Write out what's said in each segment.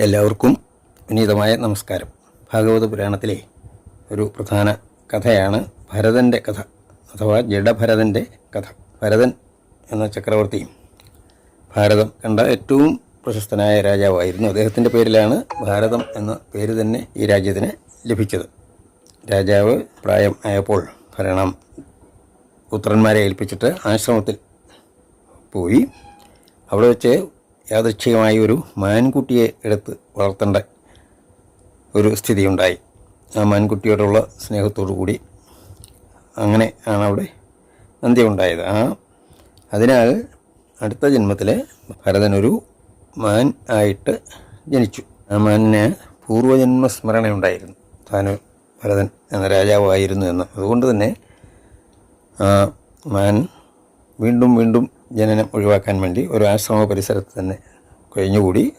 എല്ലാവർക്കും വിനീതമായ നമസ്കാരം. ഭാഗവത പുരാണത്തിലെ ഒരു പ്രധാന കഥയാണ് ഭരതന്റെ കഥ അഥവാ ജഡഭരതന്റെ കഥ. ഭരതൻ എന്ന ചക്രവർത്തി ഭാരതം കണ്ട ഏറ്റവും പ്രശസ്തനായ രാജാവായിരുന്നു. അദ്ദേഹത്തിന്റെ പേരിലാണ് ഭാരതം എന്ന പേര് തന്നെ ഈ രാജ്യത്തിന് ലഭിച്ചത്. രാജാവ് പ്രായം ആയപ്പോൾ ഭരണം പുത്രന്മാരെ ഏൽപ്പിച്ചിട്ട് ആശ്രമത്തിൽ പോയി. അവിടെ വെച്ച് യാദൃച്ഛികമായി ഒരു മാൻകുട്ടിയെ എടുത്ത് വളർത്തേണ്ട ഒരു സ്ഥിതി ഉണ്ടായി ആ മാൻകുട്ടിയോടുള്ള സ്നേഹത്തോടു കൂടി അങ്ങനെ ആണ് അവിടെ അന്ത്യമുണ്ടായത്. ആ അതിനാൽ അടുത്ത ജന്മത്തിൽ ഭരതനൊരു മാൻ ആയിട്ട് ജനിച്ചു. ആ മാനിന് പൂർവജന്മ സ്മരണയുണ്ടായിരുന്നു താൻ ഭരതൻ എന്ന രാജാവായിരുന്നു എന്ന്. അതുകൊണ്ട് തന്നെ ആ മാൻ വീണ്ടും വീണ്ടും ജനനം ഒഴിവാക്കാൻ വേണ്ടി ഒരു ആശ്രമ പരിസരത്ത് തന്നെ കഴിഞ്ഞുകൂടി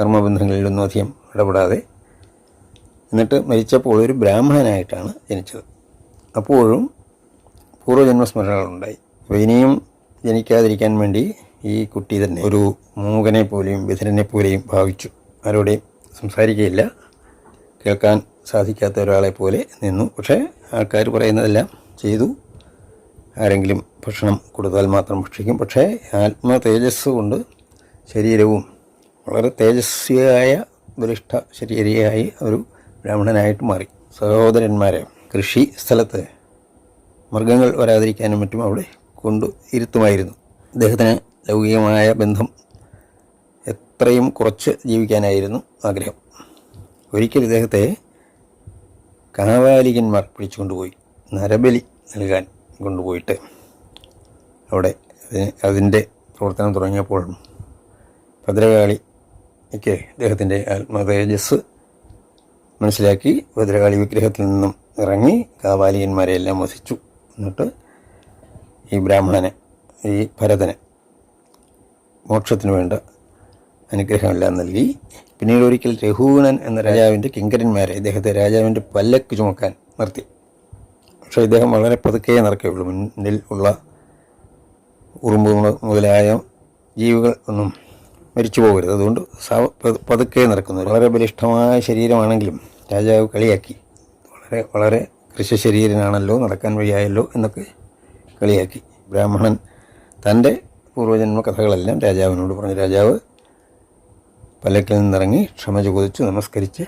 കർമ്മബന്ധങ്ങളിലൊന്നും അധികം ഇടപെടാതെ എന്നിട്ട് മരിച്ചപ്പോൾ ഒരു ബ്രാഹ്മണനായിട്ടാണ് ജനിച്ചത്. അപ്പോഴും പൂർവജന്മസ്മരണകളുണ്ടായി. അപ്പോൾ ഇനിയും ജനിക്കാതിരിക്കാൻ വേണ്ടി ഈ കുട്ടി തന്നെ ഒരു മൂകനെ പോലെയും വിധരനെ പോലെയും ഭാവിച്ചു. ആരോടെയും സംസാരിക്കുകയില്ല കേൾക്കാൻ സാധിക്കാത്ത ഒരാളെ പോലെ നിന്നു. പക്ഷേ ആൾക്കാർ പറയുന്നതെല്ലാം ചെയ്തു. ആരെങ്കിലും ഭക്ഷണം കൊടുത്താൽ മാത്രം ഭക്ഷിക്കും. പക്ഷേ ആത്മ തേജസ് കൊണ്ട് ശരീരവും വളരെ തേജസ്വിയായ ബലിഷ്ഠ ശരീരയായി ഒരു ബ്രാഹ്മണനായിട്ട് മാറി. സഹോദരന്മാരെ കൃഷി സ്ഥലത്ത് മൃഗങ്ങൾ വരാതിരിക്കാനും മറ്റും അവിടെ കൊണ്ടു ഇരുത്തുമായിരുന്നു. അദ്ദേഹത്തിന് ലൗകികമായ ബന്ധം എത്രയും കുറച്ച് ജീവിക്കാനായിരുന്നു ആഗ്രഹം. ഒരിക്കൽ ഇദ്ദേഹത്തെ കാവാലികന്മാർ പിടിച്ചുകൊണ്ടുപോയി. നരബലി നൽകാൻ. കൊണ്ടുപോയിട്ട് അവിടെ അതിന്റെ പ്രവർത്തനം തുടങ്ങിയപ്പോൾ ഭദ്രകാളിക്ക് അദ്ദേഹത്തിന്റെ ആത്മതേജസ് മനസ്സിലാക്കി ഭദ്രകാളി വിഗ്രഹത്തിൽ നിന്നും ഇറങ്ങി കാവാലികന്മാരെയെല്ലാം വസിച്ചു. എന്നിട്ട് ഈ ബ്രാഹ്മണനെ ഈ ഭരതനെ മോക്ഷത്തിന് വേണ്ട അനുഗ്രഹമെല്ലാം നൽകി. പിന്നീട് ഒരിക്കൽ രഘുവണൻ എന്ന രാജാവിന്റെ കിങ്കരന്മാരെ ഇദ്ദേഹത്തെ രാജാവിന്റെ പല്ലക്ക് ചുമക്കാൻ നിർത്തി. പക്ഷേ ഇദ്ദേഹം വളരെ പതുക്കെ നടക്കുകയുള്ളൂ. മുന്നിൽ ഉള്ള ഉറുമ്പ് മുത- മുതലായ ജീവികൾ ഒന്നും മരിച്ചു പോകരുത്. അതുകൊണ്ട് പതുക്കെ നടക്കുന്നു. വളരെ ബലിഷ്ഠമായ ശരീരമാണെങ്കിലും രാജാവ് കളിയാക്കി. വളരെ വളരെ കൃഷശരീരനാണല്ലോ നടക്കാൻ വഴിയായല്ലോ എന്നൊക്കെ കളിയാക്കി. ബ്രാഹ്മണൻ തന്റെ പൂർവജന്മ കഥകളെല്ലാം രാജാവിനോട് പറഞ്ഞു. രാജാവ് പല്ലക്കിൽ നിന്നിറങ്ങി ക്ഷമ ചോദിച്ചു നമസ്കരിച്ച്.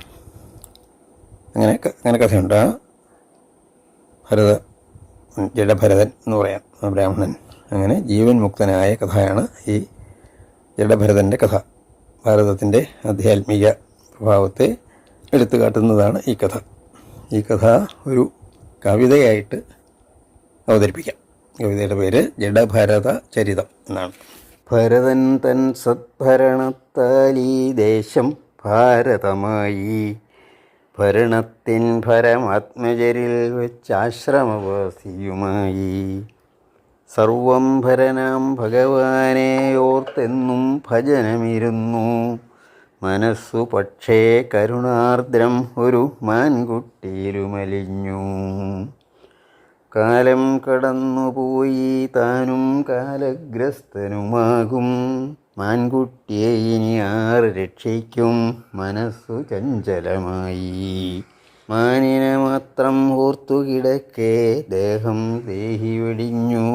അങ്ങനെ അങ്ങനെ കഥയുണ്ട്. ആ ഭരത ജഡഭരതൻ എന്ന് പറയാം. ബ്രാഹ്മണൻ. അങ്ങനെ ജീവൻ മുക്തനായ കഥയാണ് ഈ ജഡഭരതന്റെ കഥ. ഭാരതത്തിന്റെ ആധ്യാത്മിക പ്രഭാവത്തെ എടുത്തു കാട്ടുന്നതാണ് ഈ കഥ. ഈ കഥ ഒരു കവിതയായിട്ട് അവതരിപ്പിക്കാം. കവിതയുടെ പേര് ജഡഭരത ചരിതം എന്നാണ്. ഭരതൻ തൻ സദ്ഭരണത്താൽ ഈ ദേശം ഭാരതമായി. ഭരണത്തിൻ ഭരമാത്മജരിൽ വെച്ചാശ്രമവാസിയുമായി. സർവം ഭരനാം ഭഗവാനെ ഓർത്തെന്നും ഭജനമിരുന്നു. മനസ്സു പക്ഷേ കരുണാർദ്രം ഒരു മാൻകുട്ടിയിലുമലിഞ്ഞു. കാലം കടന്നുപോയി താനും കാലഗ്രസ്തനുമാകും. മാൻകുട്ടിയെ ഇനി ആറ് രക്ഷിക്കും? മനസ്സു ചഞ്ചലമായി. മാനിനെ മാത്രം ഓർത്തു കിടക്കെ ദേഹം ദേഹി വെടിഞ്ഞു.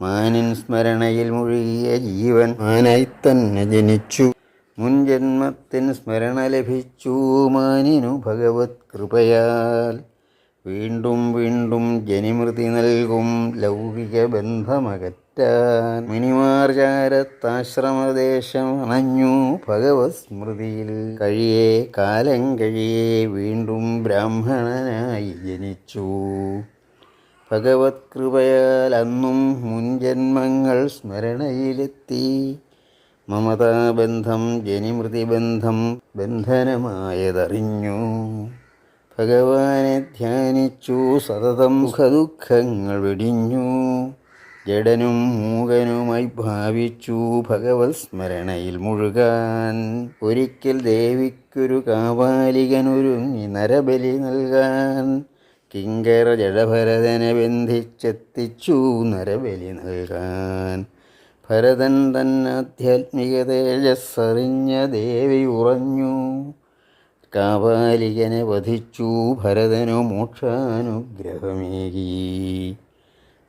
മാനിൻ സ്മരണയിൽ മുഴുകിയ ജീവൻ മാനായി തന്നെ ജനിച്ചു. മുൻ ജന്മത്തിന് സ്മരണ ലഭിച്ചു മാനിനു ഭഗവത് കൃപയാൽ. വീണ്ടും വീണ്ടും ജനിമൃതി നൽകും ലൗകിക ബന്ധമകറ്റാൻ മുനിമാർചാരത്താശ്രമദേശം അണഞ്ഞു ഭഗവത് സ്മൃതിയിൽ. കഴിയേ കാലം കഴിയേ വീണ്ടും ബ്രാഹ്മണനായി ജനിച്ചു. ഭഗവത് കൃപയാൽ അന്നും മുൻജന്മങ്ങൾ സ്മരണയിലെത്തി. മമതാബന്ധം ജനിമൃതിബന്ധം ബന്ധനമായതറിഞ്ഞു. ഭഗവാനെ ധ്യാനിച്ചു സതതം സുഖദുഃഖങ്ങൾ വെടിഞ്ഞു. ജഡനും മൂകനുമായി ഭാവിച്ചു ഭഗവത് സ്മരണയിൽ മുഴുകാൻ. ഒരിക്കൽ ദേവിക്കൊരു കാവാലികനൊരുങ്ങി നരബലി നൽകാൻ. കിങ്കര ജഡഭരതനെ ബന്ധിച്ചെത്തിച്ചു നരബലി നൽകാൻ. ഭരതൻ തന്നാധ്യാത്മിക തേജസ്സറിഞ്ഞ ദേവി ഉറഞ്ഞു. കാവാലികനെ വധിച്ചു ഭരതനു മോക്ഷാനുഗ്രഹമേകി.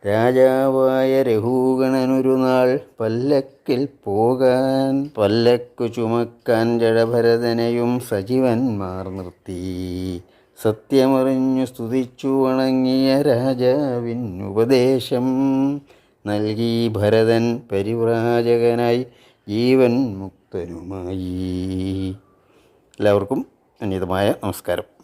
രാജാവായ രഘൂഗണനൊരു നാൾ പല്ലക്കിൽ പോകാൻ പല്ലക്കു ചുമക്കാൻ ജഡഭരതനെയും സജീവന്മാർ നിർത്തി. സത്യമറിഞ്ഞു സ്തുതിച്ചു വണങ്ങിയ രാജാവിനുപദേശം നൽകി ഭരതൻ പരിവ്രാജകനായി ജീവൻ മുക്തനുമായി. എല്ലാവർക്കും അനിതമായ നമസ്കാരം.